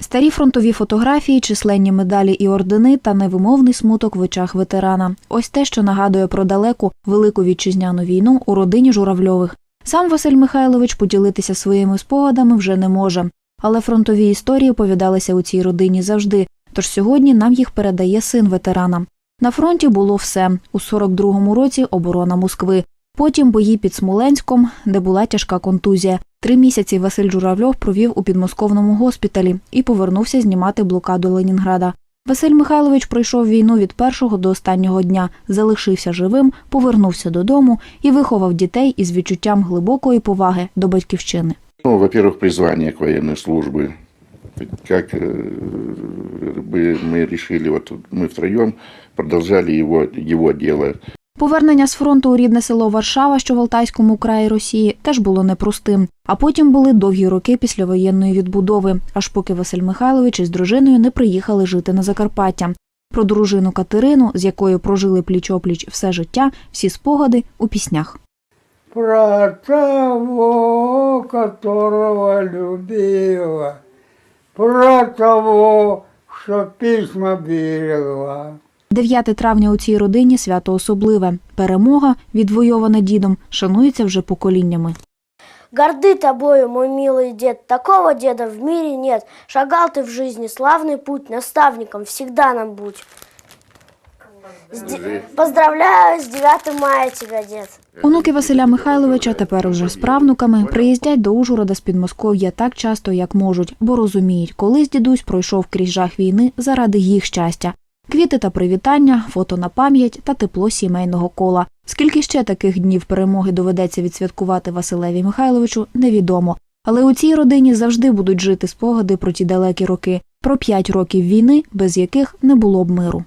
Старі фронтові фотографії, численні медалі і ордени та невимовний смуток в очах ветерана. Ось те, що нагадує про далеку велику вітчизняну війну у родині Журавльових. Сам Василь Михайлович поділитися своїми спогадами вже не може. Але фронтові історії оповідалися у цій родині завжди. Тож сьогодні нам їх передає син ветерана. На фронті було все у 42-му році оборона Москви. Потім бої під Смоленськом, де була тяжка контузія. Три місяці Василь Журавльов провів у підмосковному госпіталі і повернувся знімати блокаду Ленінграда. Василь Михайлович пройшов війну від першого до останнього дня, залишився живим, повернувся додому і виховав дітей із відчуттям глибокої поваги до батьківщини. Ну, во-первых, призвание к военной службе. Как э, бы мы решили, вот мы втроем продолжали его, его дело. Повернення з фронту у рідне село Варшава, що в Алтайському краї Росії, теж було непростим. А потім були довгі роки післявоєнної відбудови, аж поки Василь Михайлович із дружиною не приїхали жити на Закарпаття. Про дружину Катерину, з якою прожили пліч-опліч все життя, всі спогади у піснях. Про того, которого любила, про того, что письма берегла. 9 травня у цій родині свято особливе. Перемога, відвойована дідом, шанується вже поколіннями. Горды тобою, мой милый дед, такого деда в мире нет. Шагал ты в жизни славный путь, наставником всегда нам будь. С де- Поздравляю с 9 мая тебя, дед. Онуки Василя Михайловича тепер уже з правнуками приїздять до Ужгорода з Підмосков'я так часто, як можуть, бо розуміють, колись дідусь пройшов крізь жах війни заради їх щастя. Квіти та привітання, фото на пам'ять та тепло сімейного кола. Скільки ще таких днів перемоги доведеться відсвяткувати Василеві Михайловичу, невідомо. Але у цій родині завжди будуть жити спогади про ті далекі роки, про п'ять років війни, без яких не було б миру.